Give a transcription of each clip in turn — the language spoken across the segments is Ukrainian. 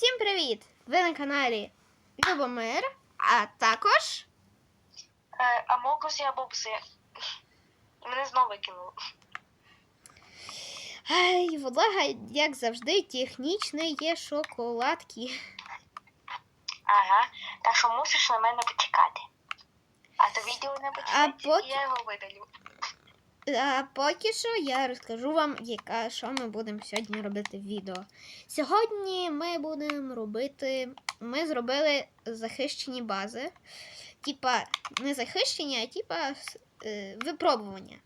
Всім привіт! Ви на каналі Любомир, а також Е, а мокус я бобси. І мене знову викинуло. Ай, влага, як завжди, технічне є шоколадки. Ага. Так що мусиш на мене почекати. А то відео не почекати, поки- і я його видалю. А поки що я розкажу вам, яка, що ми будемо сьогодні робити в відео. Сьогодні ми будемо робити. Ми зробили захищені бази. Типа, не захищені, а типа е, випробування.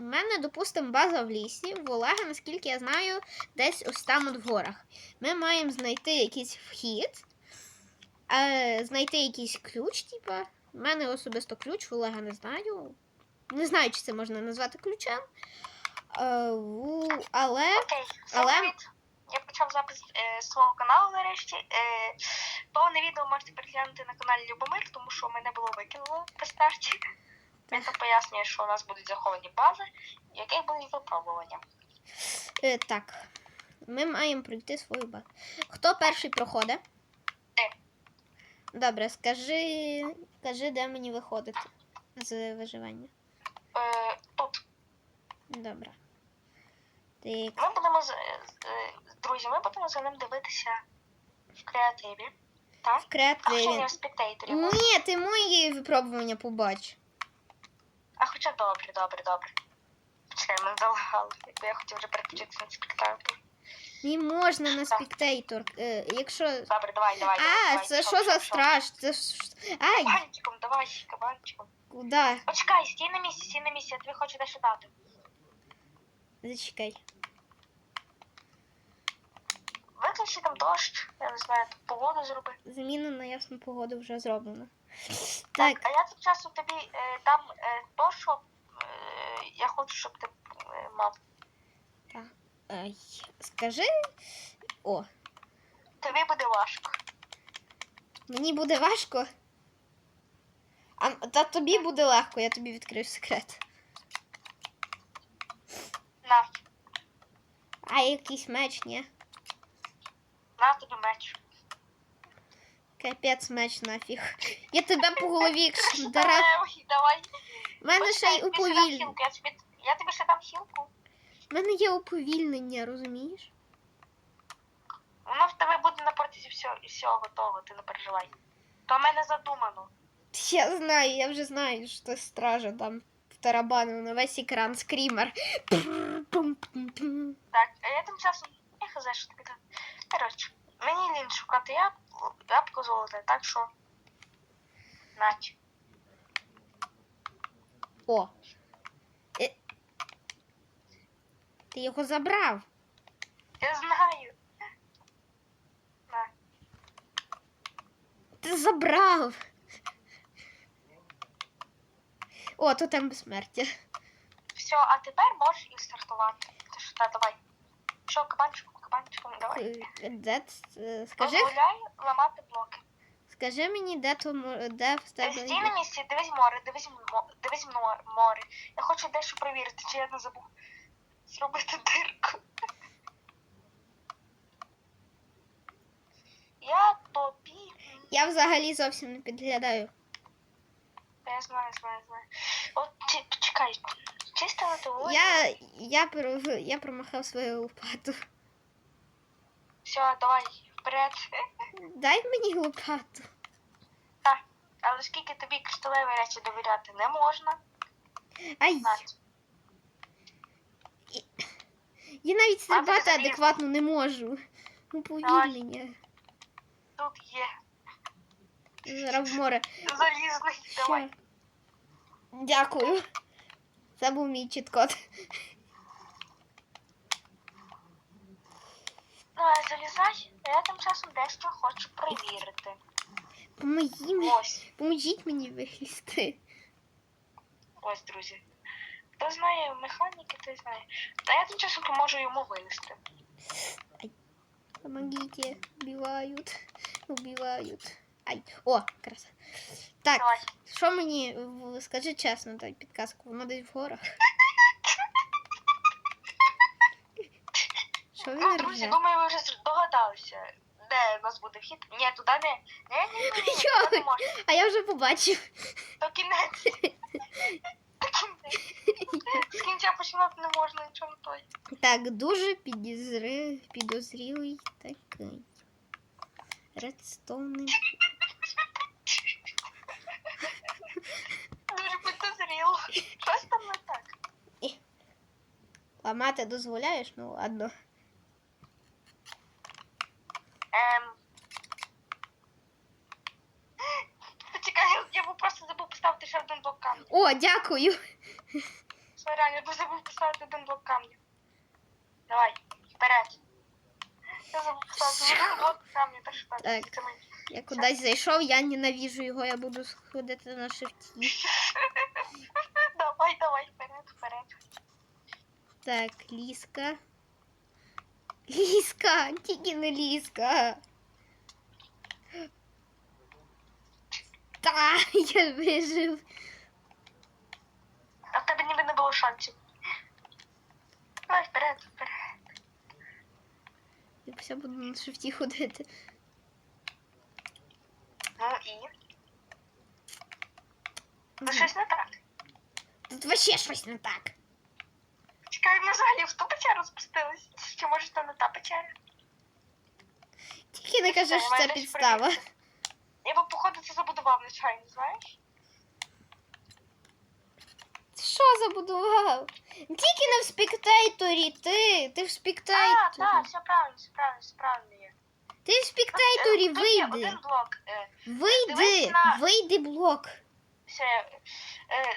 У мене, допустимо, база в лісі, в Олега, наскільки я знаю, десь ось там от в горах. Ми маємо знайти якийсь вхід, е, знайти якийсь ключ, типа. У мене особисто ключ, в Олега не знаю. Не знаю, чи це можна назвати ключем. Е, але Окей, всім але- привіт. Я почав запис е, свого каналу нарешті. Е, повне відео можете переглянути на каналі Любомир, тому що мене було викинуло при старті. Він там пояснює, що у нас будуть заховані бази, яких будуть випробування. е, так. Ми маємо пройти свою базу. Хто перший проходить? Ти. Добре, скажи, скажи, де мені виходити з виживання. Е, тут Добре. Так. ми будемо з, з- е, друзі, ми будемо за ним дивитися в креативі. Так? В А креативі. не в спектейторі. Ні, ти мої випробування побач. А хоча добре, добре, добре. Чекай, мене залагало. Якби я хотів вже переключитися на спектакль. Не можна на спектейтор. Е, якщо. Добре, давай, давай. А, давай, це що за страж? Це ж. Ай, Кабанчиком, давай, кабанчиком. Куди? Почекай, стій на місці, стій на місці, я тобі хочу дещо дати. Зачекай. Виключи там дощ, я не знаю, там погоду зроби. Заміна на ясну погоду вже зроблена. Так, Так, а я тим часом тобі е, дам е, то, що е, я хочу, щоб ти е, мав. ай, скажи. О, Тобі буде важко. мені буде важко. А та тобі буде легко, я тобі відкрию секрет. На, А якийсь меч, ні? на тобі меч. Капець меч нафіг. Я тебе по голові дарав. давай. У мене ще й уповільнення. Я, тобі, ще дам хілку. У мене є уповільнення, розумієш? Воно в тебе буде на протязі всього, всього готово, ти не переживай. То в мене задумано. Я знаю, я вже знаю, що стража там втарабанив на весь екран скрімер. Так, а я тим часом я хз, що там. Коротше, мені лінь шукати ябку, ябку золоте, так що. Нач. О. Е. Ти його забрав. Я знаю. На. Ти забрав. О, то там безсмертя. Все, а тепер можеш і стартувати. Ти що, та, давай. Що, кабанчиком, кабанчиком, давай. Е, Де, е, скажи, Дозволяй ламати блоки. скажи мені, де то мо- де в тебе. Стій на місці, дивись море, дивись, мо- дивись мо- море. Я хочу дещо перевірити, чи я не забув зробити дирку. Я тобі. Я взагалі зовсім не підглядаю. Я знаю, знаю, знаю. От чекай, чистила теорію. Я, я, про- я промахав свою лопату. Все, давай, вперед. Дай мені лопату. Так, але скільки тобі кришталеві речі довіряти не можна. Ай, я навіть стрибати залізла. адекватно не можу. Уповільнення. Тут є Зараз в море. залізний. Давай. Що? Дякую. Це був мій чіткод. Ну, а залізай, я тим часом дещо хочу перевірити. Помогіть мені, Ось, поможіть мені вилізти. ось, друзі. Хто знає механіки, той знає. Та я тим часом поможу йому вилізти. Помогите, убивают, убивают. Ай, о, краса. Так, що мені, в- скажи чесно, дай підказку, воно десь в горах. Що він друзі, рже? думаю, ви вже здогадалися. де у нас буде вхід. Ні, туди не. Ні, ні, ні, ні, туди не можна. А я вже побачив. То кінець. То кінець. З кінця починати не можна нічого той. Так, дуже підозри... підозрілий такий. Редстоуни. Дуже підозріло. Щось там не так. Ламати дозволяєш? Ну ладно. Ем. Почекай, я був просто забув поставити ще один блок камня. О, дякую. Все, реально, я був забув поставити один блок камня. Давай, вперед. Я забув поставити один блок камня, та що так. Так. Це мені. Я кудись зайшов, я ненавіжу його, я буду ходити на шифті. Так, ліска. Ліска, тільки не ліска. Та, я вижив. А в тебе ніби не було шансів. Давай, вперед, вперед. Я все буду на шифті ходити. Ну і. Ну щось не так. Тут вообще щось не так. Чекай, ми взагалі в ту печеру спустились. Чи може це не та печера? Тільки не кажи, що це підстава. Я би походу це забудував нечайно, знаєш? Що забудував? Тільки не в спектейторі, ти. Ти в А, спектейторі. так, все правильно, все правильно, все правильно є. Ти в спектейторі вийди. Е, Вийди. Вийди блок. все,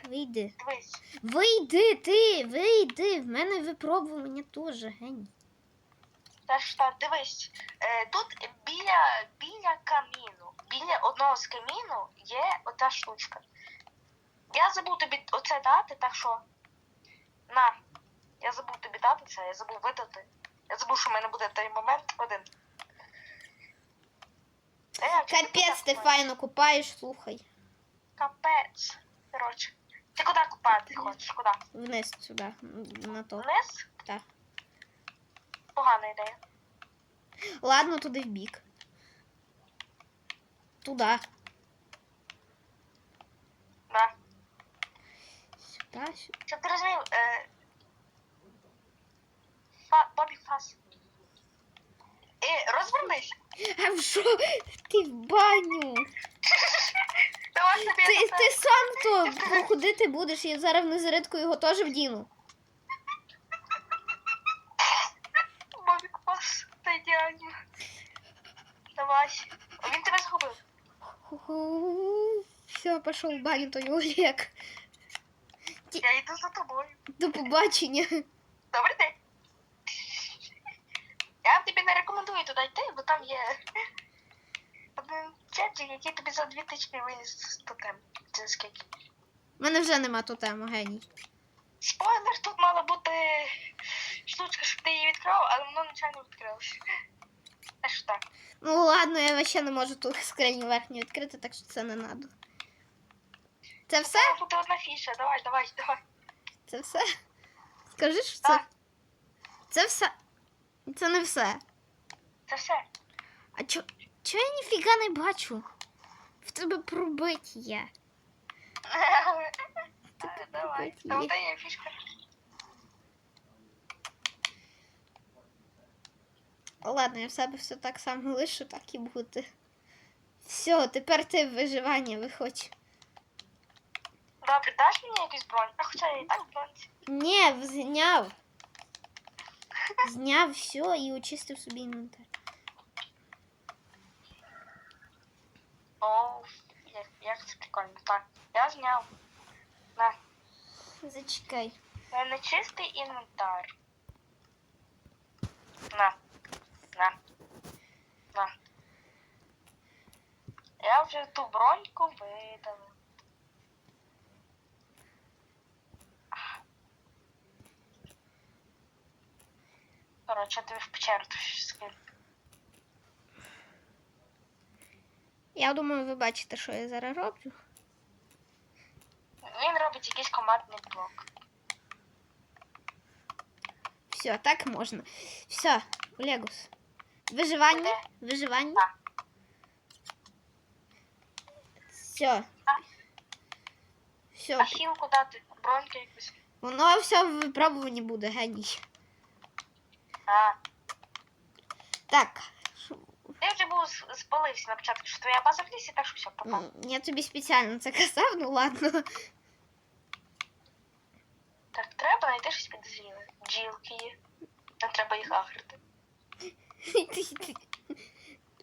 Вийди. дивись. Вийди ти, вийди. В мене випробування теж, гень. Та ж так, дивись. Е, тут біля, біля каміну, біля одного з каміну є ота штучка. Я забув тобі оце дати, так що. На. Я забув тобі дати це, я забув видати. Я забув, що в мене буде той момент один. Е, Капець, ти файно купаєш, слухай. Капець. Коротше. Ти куди купати хочеш? Куди? Вниз сюди, на то. Вниз? Так. Погана ідея. Ладно, туди в бік. Туди. Да. Сюди, сюди. Щоб ти розумів, е... Фа... Бобі Фас. Е, розвернись. А в що? Ти в баню. Давай собі Ти, ти сам то походити будеш, я зараз в незарядку його теж вдіну. Бобі Фас. Це ідеально. Давай. О, Він тебе згубив. Все, пішов в баню той Олег. Я йду за тобою. До побачення. Добрий день. Я тобі не рекомендую туди йти, бо там є один чатик, який тобі за дві тички виніс з тотем. Це скільки? У мене вже нема тотему, геній. Спойлер, тут мала бути штучка, щоб ти її відкрив, але воно нечайно відкрилося. Та що так? Ну ладно, я ще не можу ту скриню верхню відкрити, так що це не надо. Це все? Має бути одна фіша, давай, давай, давай. Це все? Скажи, що це. Так. Це все. Це не все. Це все. А чо, чо я ніфіга не бачу? В тебе пробить є. Давай, пробити там є. де є фішка. Ладно, я в себе все так само лишу, так і буде. Все, тепер ти в виживання виходь. Добре, даш мені якусь бронь? А хоча я і так в бронці. Ні, зняв. Зняв все і очистив собі інвентар. Оу, як, як це прикольно. Так, я зняв. На, Зачекай. у мене чистий інвентар. На, на, на. Я вже ту броньку видала. Я тобі в печеру скину. Я думаю, ви бачите, що я зараз роблю. Він робить якийсь командний блок. Все, так можна. Все, Легус. Виживання? Виживання? Все. А. Все. А хілку дати, броньки якусь. Воно все в випробуванні буде, геній. А, Так. ти вже був спалився на початку, що твоя база в лісі, так що все пропав. м, Я тобі спеціально це казав, ну ладно. Так, треба знайти щось підозріле. Бджілки є. Нам треба їх агрити.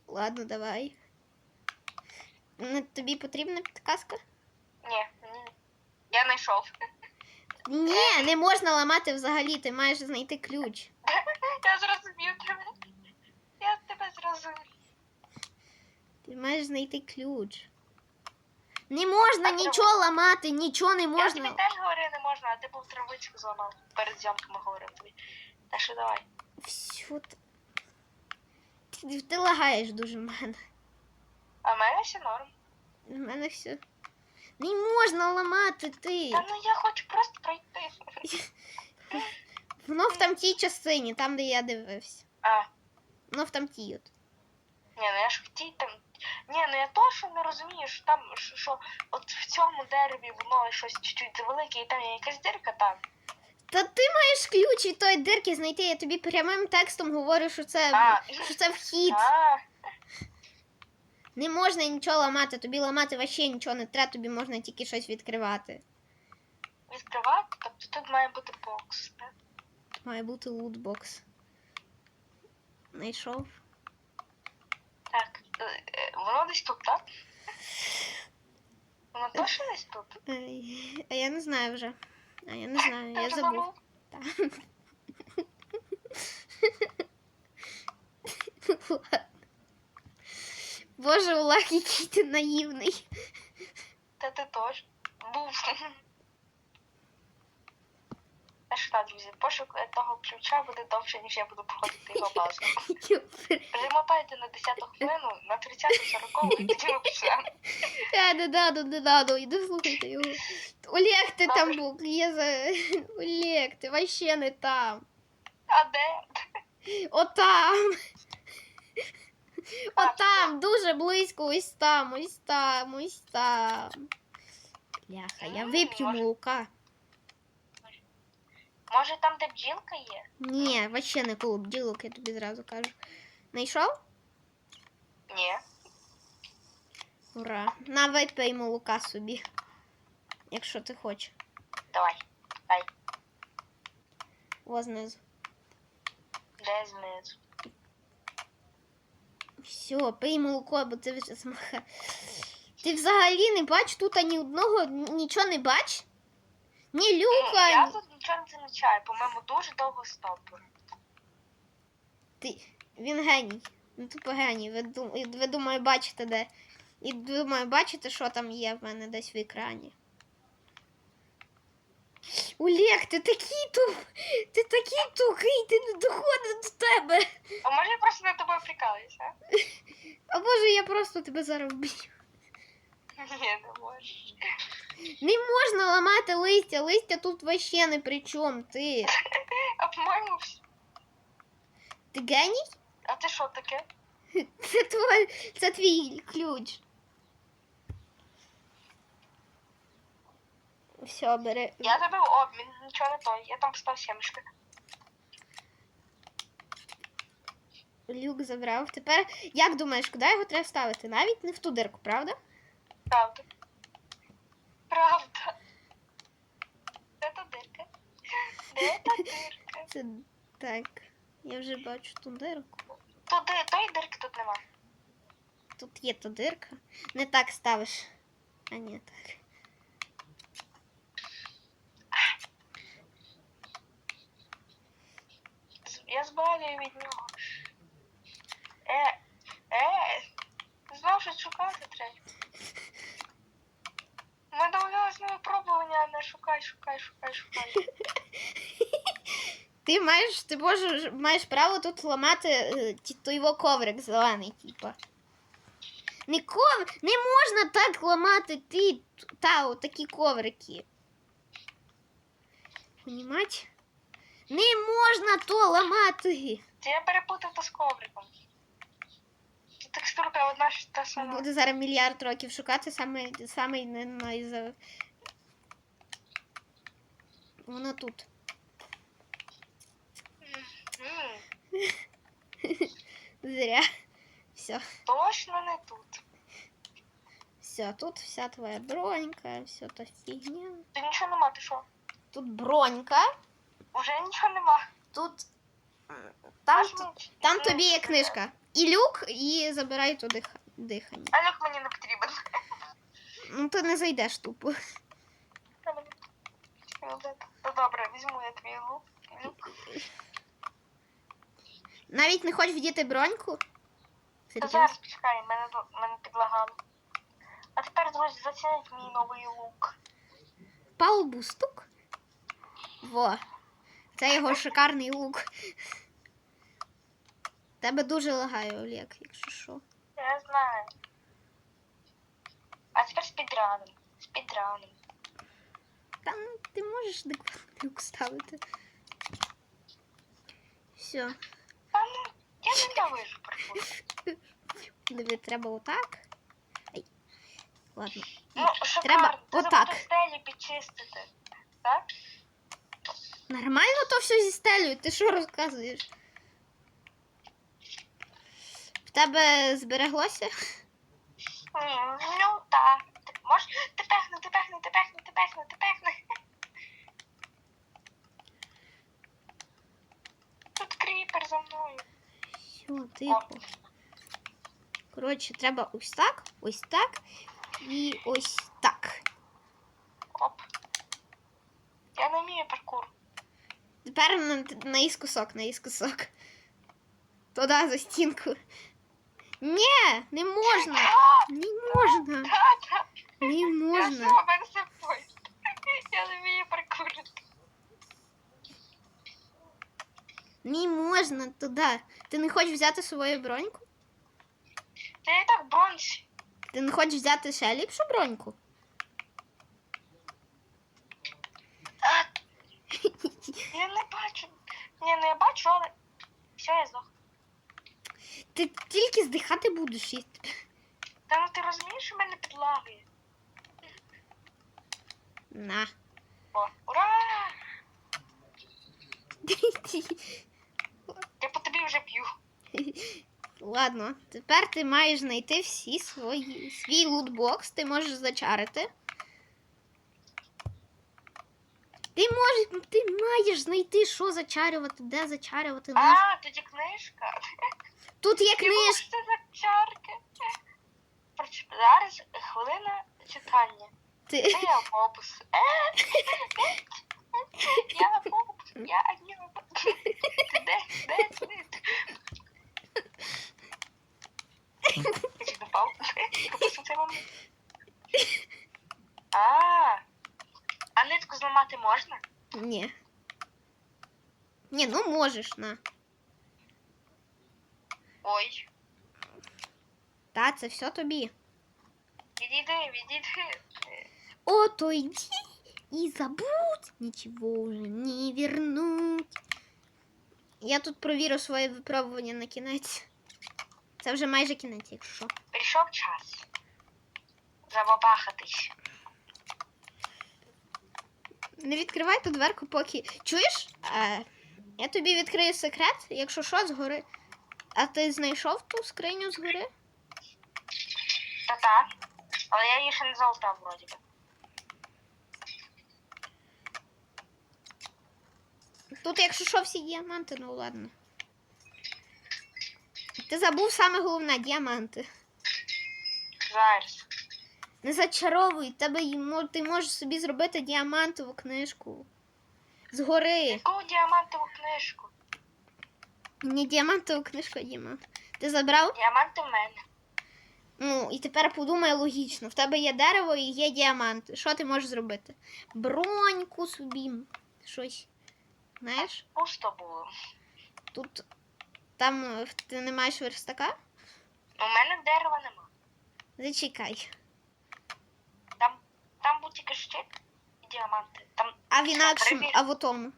Ладно, давай. Ну, Тобі потрібна підказка? Ні, ні. Я знайшов. Ні, не можна ламати взагалі, ти маєш знайти ключ. Я зрозумів тебе. Я тебе зрозумів. Ти маєш знайти ключ. Не можна нічого ламати, нічого не Я тобі можна. теж говорив, не можна, а ти був травичку зламав. Перед зйомками говорив тобі. Так що давай. Всю ти... Ти, ти лагаєш дуже в мене. А в мене все норм. В мене все. Не можна ламати ти. Та ну я хочу просто пройти. Воно в тамтій частині, там, де я дивився. А, Воно в тамтій от. ні, ну я ж хотів там. Ні, ну я точно не розумію, що там, що, що от в цьому дереві воно щось чуть-чуть завелике, і там є якась дирка там. Та ти маєш ключ від тої дирки знайти, я тобі прямим текстом говорю, що це, А. що це вхід. А, Не можна нічого ламати, тобі ламати вообще нічого не треба, тобі можна тільки щось відкривати. відкривати, тобто тут має бути бокс. да? Має бути лутбокс. Знайшов. Так, е, е, воно десь тут, так? Воно точно десь тут? А я не знаю вже. А я не знаю, я забув. Так. Ладно. Боже, Олег, який ти наївний. Та ти теж. Був. Та друзі, пошук е, того ключа буде довше, ніж я буду проходити його базу. Перемотайте на 10 хвилину, на 30 40 і тоді ми почнемо. Я не надо, не надо, іди слухайте його. Олег, ти там був. Я за... Олег, ти вообще не там. А де? Отам. Отам, дуже близько, ось там, ось там, ось там. Бляха, я вип'ю молока. Може там, де бджілка є? Ні, вообще не коло бджілок, я тобі зразу кажу. Знайшов? Ні. Ура. На випий молока собі. Якщо ти хочеш. Давай. Дай. О, знизу. Де знизу? Все, пий молоко, бо ти вже змаха. Ти взагалі не бач тут ні одного, нічого не бач? Ні люка, Я тут нічого не замічаю, по-моєму, дуже довго стопор. Ти... Він геній. Ну тупо геній. Ви, дум... ви думаю, бачите де. І думаю, бачите, що там є в мене десь в екрані. Олег, ти такий туп... Ти такий тупий, ти не доходить до тебе. А може я просто над тобою прикалуюся? а? А боже, я просто тебе зараз вб'ю. Ні, не можеш. Не можна ламати листя, листя тут вообще не при чому. Ти. По-моєму, Ти геній? а ти що таке? Це твій, це твій ключ. Все, бери. Я зробив обмін, нічого не то. Я там поставив сімочки. Люк забрав. Тепер як думаєш, куди його треба ставити? Навіть не в ту дирку, правда? Правда. Правда. Де та дирка? Де та дирка? Це так. Я вже бачу ту дирку. Туди, тої дирки тут нема. Тут є та дирка. Не так ставиш. А ні, так. Я збавлюю від нього. Е, е, знов щось шукати треба. На випробування, не шукай, шукай, шукай, шукай. Ти маєш, ти можеш, маєш право тут ламати е, ті- той його коврик зелений, типа. Не ков... Не можна так ламати ти та такі коврики. Понімать? Не можна то ламати. Це я перепутав то з ковриком. Текстурка одна ж та сама. Буде зараз мільярд років шукати саме, саме не найза. Вона тут. Зря. Все. Точно не тут. Все, тут вся твоя бронька, все та фігня. Тут нічого нема, ти що? Тут бронька, Уже нічого нема. тут. Там, Аж т- там тобі є книжка. І люк, і забирай туди дихання. А люк мені не потрібен. Ну ти не зайдеш тупо. Ну. Ну добре, візьму я твій лук. Люк. Навіть не хочеш вдіти броньку? Та зараз почекай, мене, мене підлагало. А тепер, друзі, зацініть мій новий лук. Палубу стук. Во. Це його шикарний лук. Тебе дуже лагає, Олег, якщо що. Я знаю. А тепер спідраном. Спідраном. Там ти можеш дек- люк ставити. Все. Та ну, я ненавижу паркур. Диви, треба отак. Ай. Ладно. Ну, шикарно. Треба Ти отак. стелі підчистити. Так? Нормально то все зі стелею. Ти що розказуєш? Тебе збереглося? Ну, так. Ти можеш? Ти пехни, ти пехни, ти пехни, ти пехни, ти пехни. Тут кріпер за мною. Все, тихо. Коротше, треба ось так, ось так і ось так. Оп. Я не вмію паркур. Тепер на, на іскусок, на іскусок. Туди за стінку. Ні, не можна. Не можна. Не можна. Я не вмію паркурити. Не можна туди. Ти не хочеш взяти свою броньку? Та я і так бронзі. Ти не хочеш взяти ще ліпшу броньку? Я не бачу. Ні, ну я бачу, але все, я здох. Ти тільки здихати будеш. і- Та ну ти розумієш, що мене підлагує? На. О, ура! Я по тобі вже б'ю. Ладно, тепер ти маєш знайти всі свої свій лутбокс, ти можеш зачарити. Ти можеш, ти маєш знайти, що зачарювати, де зачарювати. А, тоді книжка. Тут є це за чарки. Зараз хвилина читання. Ти... Це я фокус. Е, Я фокус. Я одна. Ти де? Де? Де? Впав. Пропустив цей момент. А, а нитку зламати можна? Ні. Ні, ну можеш, на. Ой, Та, це все тобі. відійди, відійди. О, то йди і забудь, нічого вже не вернуть. Я тут провірю своє випробування на кінець. Це вже майже кінець, якщо що. Прийшов час. Забабахатись. Не відкривай ту дверку, поки. Чуєш? Е, я тобі відкрию секрет, якщо що, згори. А ти знайшов ту скриню згори? Та-та. Але я її ще не залутав вроді би. Тут, якщо що, всі діаманти, ну ладно. Ти забув саме головне діаманти. Зараз. Не зачаровуй, тебе й мо- ти можеш собі зробити діамантову книжку. Згори. Яку діамантову книжку? Не діамантову книжку, а діамант. Ти забрав? Діаманти в мене. Ну, і тепер подумай логічно. В тебе є дерево і є діаманти. Що ти можеш зробити? Броньку собі. Щось. Знаєш? Пусто було. Тут там е, ти не маєш верстака? У мене дерева нема. Зачекай. Там, там був тільки щит і діаманти. Там А в інакшому, а в тому.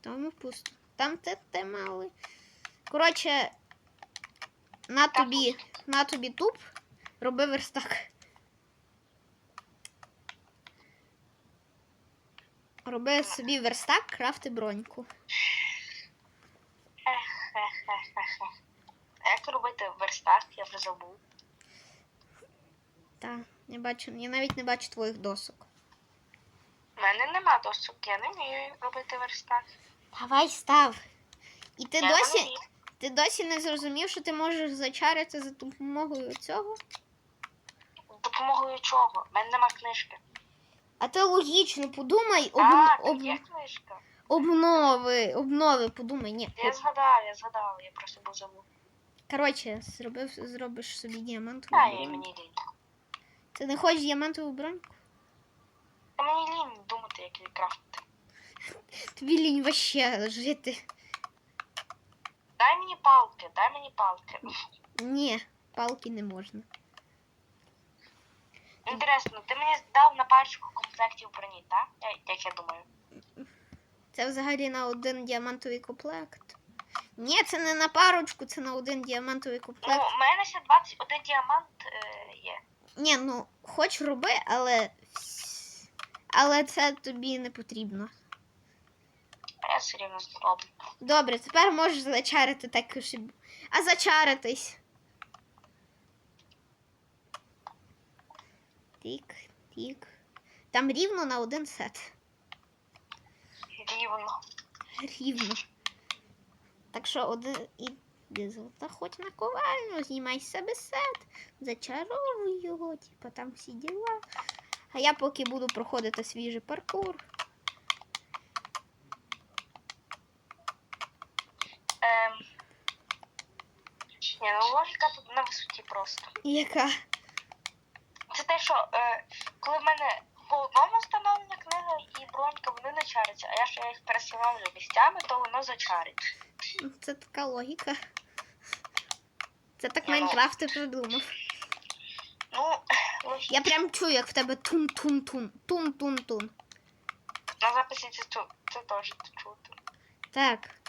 Тому пусто. Там те, те мали. Коротше, на тобі, на тобі туп, роби верстак. Роби собі верстак, крафти броньку. А як робити верстак, я вже забув. Та, я бачу, я навіть не бачу твоїх досок. У мене нема досок, я не вмію робити верстак. Давай став. І ти Я досі, не. Ти досі не зрозумів, що ти можеш зачарити за допомогою цього? Допомогою чого? У мене нема книжки. А ти логічно подумай, об, А, об, є книжка. обнови, обнови, подумай. Ні. Я згадав, я згадав, я просто був забув. Коротше, зробив, зробиш собі діамантову А, я броньку. мені лінь. Ти не хочеш діамантову броньку? А мені лінь думати, як її крафтити. Тобі лінь вообще жити. Дай мені палки, дай мені палки. Ні, палки не можна. Інтересно, ти мені дав на парочку комплектів броні, так? Як я думаю. Це взагалі на один діамантовий комплект. Ні, це не на парочку, це на один діамантовий комплект. Ну, у мене ще 21 діамант е, є. Ні, ну хоч роби, але. Але це тобі не потрібно. А я все рівно зроблю. Добре, тепер можеш зачарити так, щоб. А зачаритись. Тік, тік. Там рівно на один сет. Рівно. Рівно. Так що один золота хоч на ковальню, знімай себе сет, зачаровуй його, типа там всі діла. А я поки буду проходити свіжий паркур. Ем... Ні, ну логіка тут на висоті просто. Яка? Це те, що е, коли в мене по одному встановлена книга і бронька, вони не чаряться, а я що я їх перестановлю місцями, то воно зачарить. Це така логіка. Це так Я Майнкрафт ти придумав. Ну. Я прям чую, як в тебе тун-тун-тун. Тун-тун-тун. на записі це, чу- це теж чути. Так.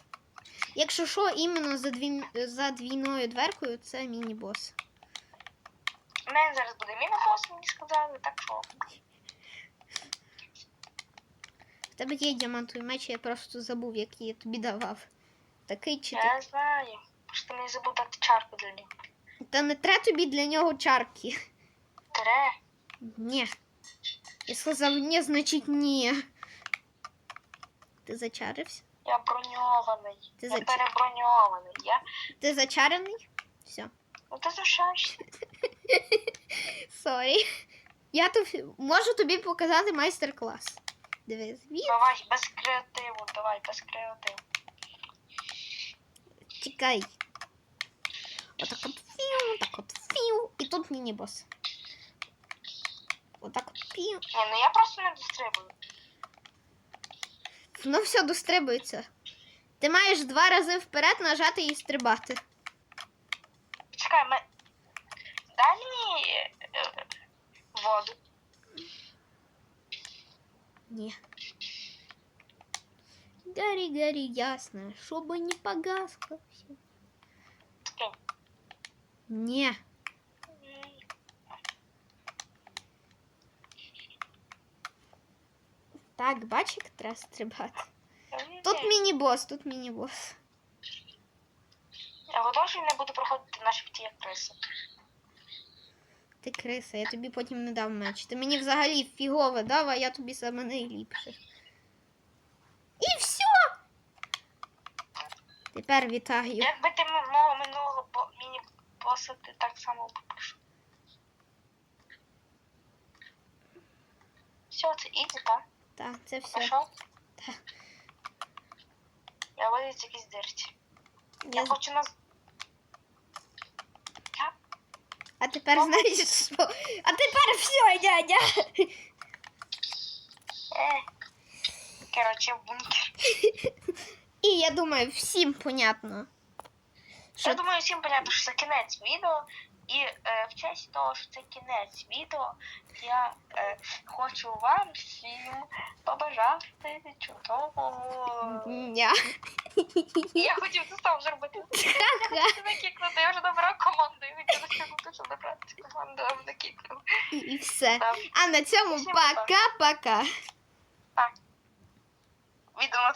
Якщо що, іменно за, дві... за двійною дверкою це міні-бос. У мене зараз буде мінобос, мені сказали, так що. В тебе є діамантовий меч, я просто забув, який я тобі давав. Такий чи ти. Я знаю. Просто мені забув дати чарку для нього. Та не треба тобі для нього чарки. Тре. Ні. Я сказав ні, значить ні. Ти зачарився? Я броньований. Ти я зач- переброньований. Я... Ти зачарений? Все. Ну ти залишаєшся. Сорі. Я тобі можу тобі показати майстер-клас. Дивись, Давай без креативу, давай без креативу. тікай. Отак от фіу, так от фіу. І тут міні-бос. Отак от фіу. Ні, ну я просто не дострибую. Ну все, дострибується. Ти маєш два рази вперед нажати і стрибати. Чекай, ми... дай мені е, е, воду. Ні. Гори, гори, ясно, чтобы не погасло все. Скинь. Так, бач, як треба стрибати. Тут ні. міні-бос, тут міні-бос. Я я не буду проходити на шифті як криса. Ти криса, я тобі потім не дав меч. Ти мені взагалі фігове дав, а я тобі саме найліпше. І все. Тепер вітаю. Якби ти мого минулого бо- міні-боса ти так само попрошу. Все, це ізі, так? Так, це все. Пішов? Так. Я виліз якісь дирці. Я Я... хочу нас. Я... А тепер знаєш що? А тепер все, дядя. Е. Короче, в бункер. І я думаю, всім понятно, Що Я думаю, всім понятно, що це кінець відео. І е, в честь того, що це кінець відео, я е, хочу вам всім побажати чудового. Ня. Я хотів це сам зробити. Я хотів накікнути, я вже набрав команду, я хотів накікнути, щоб набрати команду, а накікнув. І, і все. Так. А на цьому Всім пока-пока. Відео на